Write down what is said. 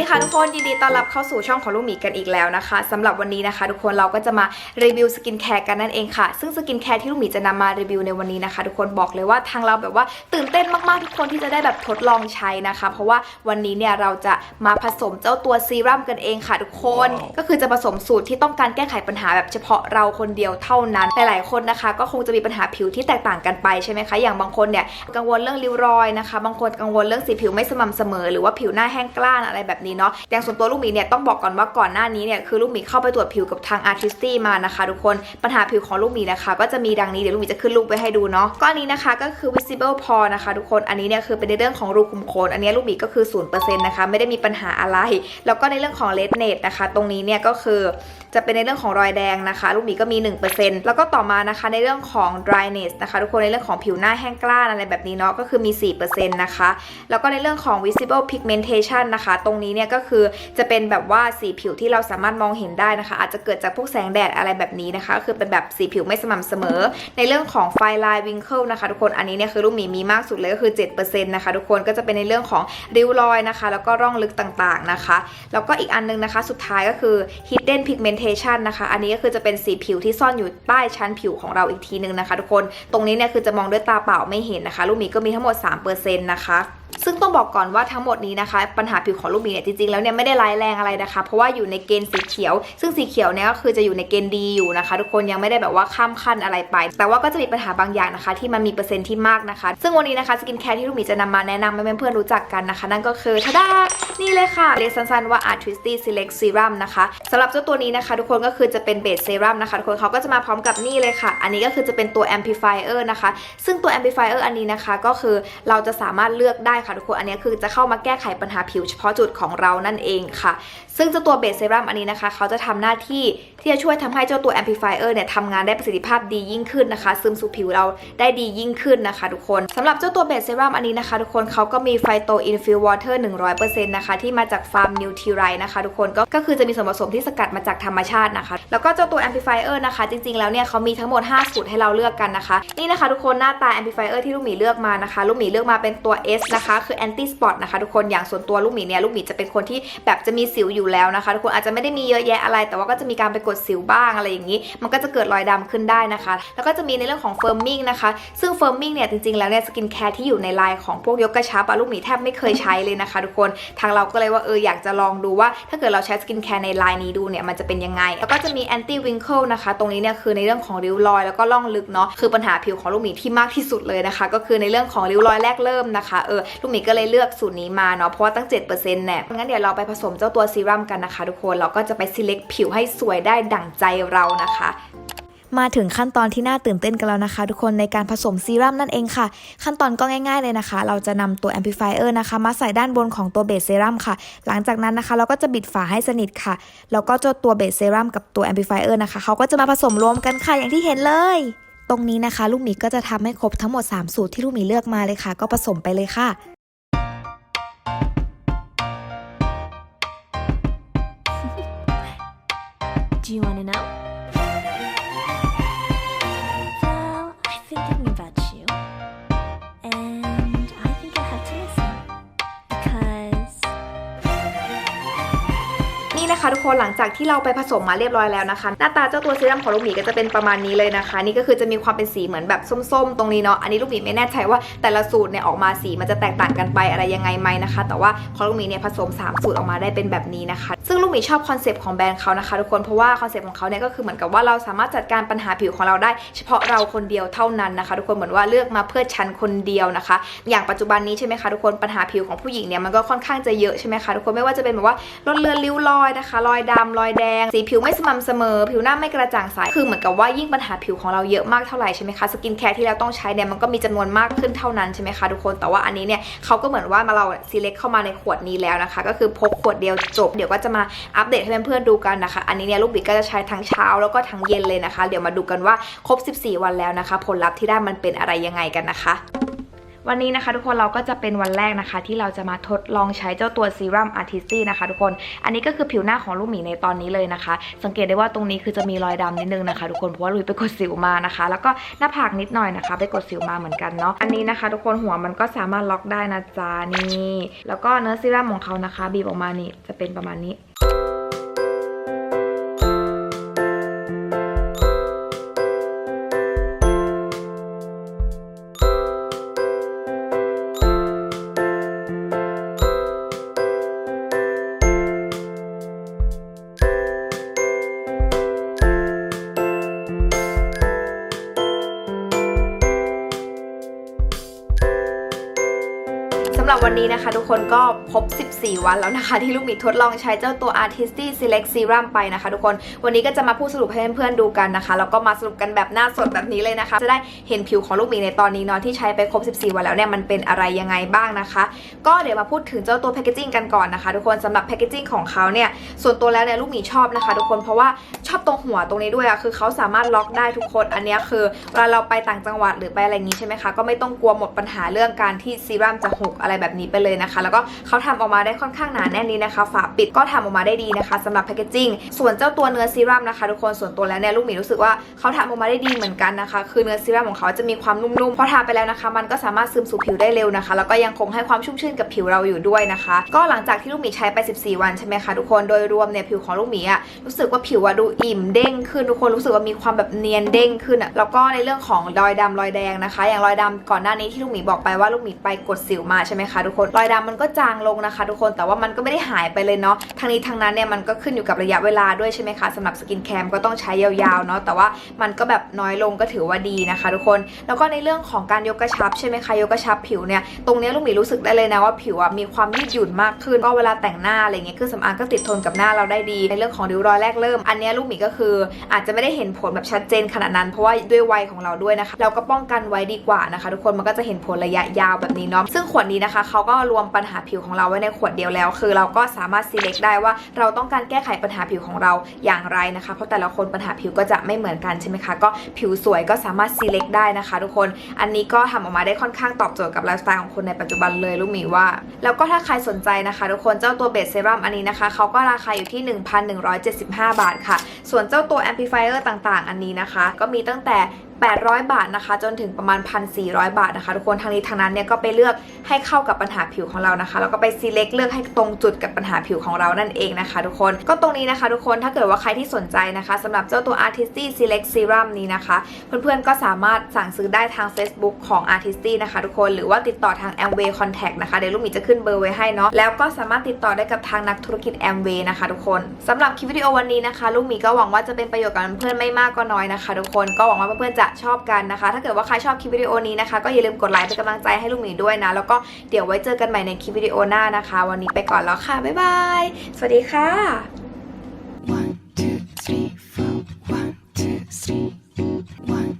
สวัสดีค่ะทุกคนยินดีต้อนรับเข้าสู่ช่องของลูกหมีกันอีกแล้วนะคะสำหรับวันนี้นะคะ ทุกคนเราก็จะมารีวิวสกินแคร์กันนั่นเองค่ะ ซึ่งสกินแคร์ที่ลูกหมีจะนำมารีวิวในวันนี้นะคะ ทุกคนบอกเลยว่าทางเราแบบว่าตื่นเต้นมากๆทุกคนที่จะได้แบบทดลองใช้นะคะ เพราะว่าวันนี้เนี่ยเราจะมาผสมเจ้าตัวซีรั่มกันเองค่ะ ทุกคน ก็คือจะผสมสูตรที่ต้องการแก้ไขปัญหาแบบเฉพาะเราคนเดียวเท่านั้นหลายๆคนนะคะ ก็คงจะมีปัญหาผิวที่แตกต่างกันไปใช่ไหมคะอย่างบางคนเนี่ยกังวลเรื่องริ้วรอยนะคะ บางคนกังวลเรื่องสีผิวไม่สม่ำเสมอ หรือว่าผิวหน้าแห้งกร้านอะไรแบบนี้เนาะอย่างส่วนตัวลูกหมีเนี่ยต้องบอกก่อนว่าก่อนหน้านี้เนี่ยคือลูกหมีเข้าไปตรวจผิวกับทาง Artisty มานะคะ ทุกคนปัญหาผิวของลูกหมีนะคะก็จะมีดังนี้เดี๋ยวลูกหมีจะขึ้นรูปไว้ให้ดูเนาะก็อันนี้นะคะก็คือ visible pore นะคะทุกคนอันนี้เนี่ยคือเป็นในเรื่องของรูขุมขนอันนี้ลูกหมีก็คือ0%นะคะไม่ได้มีปัญหาอะไร แล้วก็ในเรื่องของ redness นะคะ ตรงนี้เนี่ยก็คือจะเป็นในเรื่องของรอยแดงนะคะ ลูกหมีก็มี 1%แล้วก็ต่อมานะคะในเรื่องของ dryness นะคะ ทุกคนในเรื่องของผิวหน้าแห้งกร้านอะไรแบบนี้เนาะก็คือมี 4%นะคะแล้วก็ในเรื่องของ visible pigmentation นะคะ ตรงนี้เนี่ยก็คือจะเป็นแบบว่าสีผิวที่เราสามารถมองเห็นได้นะคะ อาจจะเกิดจากพวกแสงแดดอะไรแบบนี้นะคะก็คือเป็นแบบสีผิวไม่สม่ำเสมอ ในเรื่องของ fine line wrinkle นะคะ ทุกคนอันนี้เนี่ยคือลูกหมีมีมากสุดเลยก็คือ7%นะคะทุกคนก็จะเป็นในเรื่องของริ้วรอยนะคะ แล้วก็ร่องลึกต่างๆนะคะ แล้วก็อีกอันนึงนะคะ สุดท้ายก็คือ hidden pigmentation นะคะ อันนี้ก็คือจะเป็นสีผิวที่ซ่อนอยู่ใต้ชั้นผิวของเราอีกทีนึงนะคะ ทุกคนตรงนี้เนี่ยคือจะมองด้วยตาเปล่าไม่เห็นนะคะ ลูกหมีก็มีทั้งหมด 3%นะคะ ซึ่งต้องบอกก่อนว่าทั้งหมดนี้นะคะ ปัญหาผิวของลูกหมีเนี่ยจริงๆแล้วเนี่ยไม่ได้ร้ายแรงอะไรนะคะ เพราะว่าอยู่ในเกณฑ์สีเขียว ซึ่งสีเขียวเนี่ยก็คือจะอยู่ในเกณฑ์ดีอยู่นะคะ ทุกคนยังไม่ได้แบบว่าข้ามขั้นอะไรไป แต่ว่าก็จะมีปัญหาบางอย่างนะคะ ที่มันมีเปอร์เซ็นต์ที่มากนะคะ ซึ่งวันนี้นะคะสกินแคร์ที่ลูกหมีจะนำมาแนะนำให้เพื่อนๆรู้จักกันนะคะ นั่นก็คือทาดานี่เลยค่ะเรียกสั้นๆว่า Artisty Select Serum นะคะสำหรับเจ้าตัวนี้นะคะ ทุกคนก็คือจะเป็นเบสเซรั่มนะคะทุกคนเขาก็จะมาพร้อมกับนี่เลยค่ะ อันนี้ก็คือจะเป็นตัว amplifier นะคะ ซึ่งตัว amplifier อันนี้นะคะ ก็คือเราจะสามารถเลือกได้ค่ะทุกคนอันนี้คือจะเข้ามาแก้ไขปัญหาผิวเฉพาะจุดของเรานั่นเองค่ะ ซึ่งเจ้าตัวเบสเซรั่มอันนี้นะคะ เขาจะทำหน้าที่ที่จะช่วยทำให้เจ้าตัว amplifier เออร์เนี่ยทำงานได้ประสิทธิภาพดียิ่งขึ้นนะคะ ซึมสู่ผิวเราได้ดียิ่งขึ้นนะคะ ทุกคนสำหรับเจ้าตัวเบสเซรั่มอันนี้นะคะ ทุกคนเขาก็มีไฟโตอินฟิลวอเตอร์100%นะคะที่มาจากฟาร์มนิวทรีไรนะคะ ทุกคนก็ก็คือจะมีส่วนผสมที่สกัดมาจากธรรมชาตินะคะ แล้วก็เจ้าตัว amplifier นะคะ จริงๆแล้วเนี่ยเขามีทั้งหมด 5 สูตรให้เราเลือกกันนะคะ นี่นะคะ ทุกคนหน้าตา amplifier ที่ลูกหมีเลือกมานะคะ ลูกหมีเลือกมาเป็นตัว S นะคะ คือ anti spot นะคะ ทุกคนอย่างส่วนตัวลูกหมีเนี่ยลูกหมีจะเป็นคนที่แบบจะมีสิวอยู่แล้วนะคะทุกคนอาจจะไม่ได้มีเยอะแยะอะไร แต่ว่าก็จะมีการไปกดสิวบ้างอะไรอย่างนี้ มันก็จะเกิดรอยดำขึ้นได้นะคะ แล้วก็จะมีในเรื่องของ firming นะคะซึ่ง firming เนี่ยจริงๆแล้วเนี่ยสกินแคร์ที่อยู่ในไลน์ของพวกยกกระชับอะลูกหมีแทบไม่เคยใช้เลยนะคะ ทุกคนทางเราก็เลยว่าเอออยากจะลองดูว่า ถ้าเกิดเราใช้สกินแคร์ในไลน์นี้ดูเนี่ยมันจะเป็นยังไง แล้วก็จะมี anti wrinkle นะคะตรงนี้เนี่ยคือในเรื่องของริ้วรอยแล้วก็ร่องลึกเนาะคือปัญหาผิวของลูกหมีที่มากที่สุดเลยนะคะ ก็คือในเรื่องของริ้วรอยแรกเริ่มนะคะเออลูกหมีก็เลยเลือกสูตรนี้มาเนาะเพราะว่าตั้ง 7%เนี่ยงั้นเดี๋ยวเราไปผสมเจ้าตัวซีรั่มกันนะคะ ทุกคนเราก็จะไป select ผิวให้สวยได้ดั่งใจเรานะคะมาถึงขั้นตอนที่น่าตื่นเต้นกันแล้วนะคะ ทุกคนในการผสมซีรั่มนั่นเองค่ะ ขั้นตอนก็ง่าย ๆเลยนะคะ เราจะนำตัว amplifier นะคะ มาใส่ด้านบนของตัวเบสเซรั่มค่ะ หลังจากนั้นนะคะ เราก็จะบิดฝาให้สนิทค่ะ แล้วก็เจ้าตัวเบสเซรั่มกับตัว amplifier นะคะเขาก็จะมาผสมรวมกันค่ะอย่างที่เห็นเลย ตรงนี้นะคะ ลูกหมีก็จะทำให้ครบทั้งหมด 3 สูตรที่ลูกหมีเลือกมาเลยค่ะ ก็ผสมไปเลยค่ะ นี่ะคะทุกคนหลังจากที่เราไปผสมมาเรียบร้อยแล้วนะคะ หน้าตาเจ้าตัวเซรั่มของลูกหมีก็จะเป็นประมาณนี้เลยนะคะ นี่ก็คือจะมีความเป็นสีเหมือนแบบส้มๆ ตรงนี้เนาะอันนี้ลูกหมีไม่แน่ใจว่าแต่ละสูตรเนี่ยออกมาสีมันจะแตกต่างกันไปอะไรยังไงไหมนะคะ แต่ว่าของลูกหมีเนี่ยผสม 3 สูตรออกมาได้เป็นแบบนี้นะคะ ซึ่ง หมีชอบคอนเซปต์ของแบรนด์เขานะคะทุกคนเพราะว่าคอนเซปต์ของเขาเนี่ยก็คือเหมือนกับว่าเราสามารถจัดการปัญหาผิวของเราได้ เฉพาะเราคนเดียวเท่านั้นนะคะ ทุกคนเหมือนว่าเลือกมาเพื่อฉันคนเดียวนะคะ อย่างปัจจุบันนี้ใช่ไหมคะทุกคนปัญหาผิวของผู้หญิงเนี่ยมันก็ค่อนข้างจะเยอะใช่ไหมคะทุกคนไม่ว่าจะเป็นแบบว่าลดเลือนริ้วรอยนะคะ รอยดำรอยแดง สีผิวไม่สม่ำเสมอ ผิวหน้าไม่กระจ่างใสคือเหมือนกับว่ายิ่งปัญหาผิวของเราเยอะมากเท่าไหร่ใช่ไหมคะสกินแคร์ที่เราต้องใช้เนี่ยมันก็มีจำนวนมากขึ้นเท่านั้นใช่ไหมคะทุกคนแต่ว่าอันนี้เนี่ยเขาก็เหมือนว่ามาเรา select เข้ามาในขวดนี้แล้วนะคะ ก็คือพกขวดเดียวจบเดี๋ยวก็จะมาอัปเดตให้เพื่อนๆดูกันนะคะ อันนี้เนี่ยลูกบิดก็จะใช้ทั้งเช้าแล้วก็ทั้งเย็นเลยนะคะ เดี๋ยวมาดูกันว่าครบ 14 วันแล้วนะคะ ผลลัพธ์ที่ได้มันเป็นอะไรยังไงกันนะคะวันนี้นะคะทุกคนเราก็จะเป็นวันแรกนะคะ ที่เราจะมาทดลองใช้เจ้าตัวซีรัมอาร์ติสตี้นะคะ ทุกคนอันนี้ก็คือผิวหน้าของลูกหมีในตอนนี้เลยนะคะ สังเกตได้ว่าตรงนี้คือจะมีรอยดำนิดนึงนะคะ ทุกคนเพราะว่าลุยไปกดสิวมานะคะ แล้วก็หน้าผากนิดหน่อยนะคะ ไปกดสิวมาเหมือนกันเนาะอันนี้นะคะ ทุกคนหัวมันก็สามารถล็อกได้นะจ๊ะนี่แล้วก็เนื้อซีรัมของเขานะคะ บีบออกมานี่จะเป็นประมาณนี้ วันนี้นะคะ ทุกคนก็ครบ 14 วันแล้วนะคะ ที่ลูกหมีทดลองใช้เจ้าตัว Artisty Select Serum ไปนะคะ ทุกคนวันนี้ก็จะมาพูดสรุปให้เพื่อนๆดูกันนะคะแล้วก็มาสรุปกันแบบหน้าสดแบบนี้เลยนะคะ จะได้เห็นผิวของลูกหมีในตอนนี้เนาะที่ใช้ไปครบ 14 วันแล้วเนี่ยมันเป็นอะไรยังไงบ้างนะคะ ก็เดี๋ยวมาพูดถึงเจ้าตัวแพคเกจิ้งกันก่อนนะคะ ทุกคนสำหรับแพคเกจิ้งของเขาเนี่ยส่วนตัวแล้วเนี่ยลูกหมีชอบนะคะ ทุกคนเพราะว่าชอบตรงหัวตรงนี้ด้วยอะคือเขาสามารถล็อกได้ทุกคนอันนี้คือเวลาเราไปต่างจังหวัดหรือไปอะไรอย่างงี้ใช่ไหมคะก็ไม่ต้องกลัวหมดปัญหาเรื่องการที่ซีรั่มจะหกอะไรแบบนี้ไปเลยนะคะ แล้วก็เขาทำออกมาได้ค่อนข้างหนาแน่นนี้นะคะ ฝาปิดก็ทำออกมาได้ดีนะคะสำหรับแพคเกจิ้งส่วนเจ้าตัวเนื้อซีรั่มนะคะทุกคนส่วนตัวแล้วเนี่ยลูกหมีรู้สึกว่าเขาทำออกมาได้ดีเหมือนกันนะคะ คือเนื้อซีรั่มของเขาจะมีความนุ่มๆพอทาไปแล้วนะคะ มันก็สามารถซึมสู่ผิวได้เร็วนะคะ แล้วก็ยังคงให้ความชุ่มชื่นกับผิวเราอยู่ด้วยนะคะ ก็หลังจากที่ลูกหมีใช้ไป 14 วันใช่ไหมคะทุกคนโดยรวมเนี่ยผิวของลูกหมีอะรู้สึกว่าผิวอะดูอิ่มเด้งขึ้นทุกคนรู้สึกว่ามีความแบบเนียนเด้งขึ้นอะแล้วก็ในเรื่องของรอยดำรอยแดงนะคะ อย่างรอยดำก่อนหน้านี้ที่ลูกหมีบอกไปว่าลูกหมีไปกดสิวมาใช่ไหมคะทุกคนรอยดำมันก็จางลงนะคะ ทุกคนแต่ว่ามันก็ไม่ได้หายไปเลยเนาะทางนี้ทางนั้นเนี่ยมันก็ขึ้นอยู่กับระยะเวลาด้วยใช่ไหมคะสำหรับสกินแคมก็ต้องใช้ยาวๆเนาะแต่ว่ามันก็แบบน้อยลงก็ถือว่าดีนะคะ ทุกคนแล้วก็ในเรื่องของการยกกระชับใช่ไหมคะยกกระชับผิวเนี่ยตรงนี้ลูกหมีรู้สึกได้เลยนะว่าผิวอะมีความยืดหยุ่นมากขึ้นก็เวลาแต่งหน้าอะไรเงี้ยเครื่องสำอางก็ติดทนกับหน้าเราได้ดี ในเรื่องของริ้วรอยแรกเริ่ม อันนี้ลูกหมีก็คือ อาจจะไม่ได้เห็นผลแบบชัดเจนขนาดนั้น เพราะว่าด้วยวัยของเราด้วยนะคะ เราก็ป้องกันไว้ดีกว่านะคะ ทุกคนมันก็จะเห็นผลระยะยาวแบบนี้เนาะซึ่งขวดนี้นะคะเขาก็รวมปัญหาผิวของเราไว้ในขวดเดียวแล้ว คือเราก็สามารถ select ได้ว่าเราต้องการแก้ไขปัญหาผิวของเราอย่างไรนะคะ เพราะแต่ละคนปัญหาผิวก็จะไม่เหมือนกันใช่ไหมคะ ก็ผิวสวยก็สามารถ select ได้นะคะ ทุกคน อันนี้ก็ทำออกมาได้ค่อนข้างตอบโจทย์กับไลฟ์สไตล์ของคนในปัจจุบันเลยลูกหมีว่า แล้วก็ถ้าใครสนใจนะคะ ทุกคนเจ้าตัวเบสเซรั่มอันนี้นะคะเขาก็ราคาอยู่ที่ 1,175 บาทค่ะ ส่วนเจ้าตัวแอมพลิฟายเออร์ต่างๆ อันนี้นะคะ ก็มีตั้งแต่ 800 บาทนะคะ จนถึงประมาณ 1,400 บาทนะคะ ทุกคนทางนี้ทางนั้นเนี่ยก็ไปเลือกให้เข้ากับปัญหาผิวของเรานะคะ แล้วก็ไป select เลือกให้ตรงจุดกับปัญหาผิวของเรานั่นเองนะคะ ทุกคนก็ตรงนี้นะคะ ทุกคนถ้าเกิดว่าใครที่สนใจนะคะสำหรับเจ้าตัว Artisty Select Serum นี้นะคะ เพื่อนๆก็สามารถสั่งซื้อได้ทาง Facebook ของ Artisty นะคะ ทุกคนหรือว่าติดต่อทาง Amway Contact นะคะเดี๋ยวลูกหมีจะขึ้นเบอร์ไว้ให้เนาะแล้วก็สามารถติดต่อได้กับทางนักธุรกิจ Amway นะคะ ทุกคนสำหรับคลิปวิดีโอวันนี้นะคะ ลูกมีก็หวังว่าจะเป็นประโยชน์กับเพื่อนไม่มากก็น้อยนะคะ ทุกคนก็หวังว่าเพื่อนๆจะชอบกันนะคะ ถ้าเกิดว่าใครชอบคลิปวิดีโอนี้นะคะ ก็อย่าลืมกดไลค์เป็นกำลังใจให้ลูกหมีด้วยนะ แล้วก็เดี๋ยวไว้เจอกันใหม่ในคลิปวิดีโอหน้านะคะ วันนี้ไปก่อนแล้วค่ะ บ๊ายบาย สวัสดีค่ะ one two three four one two three one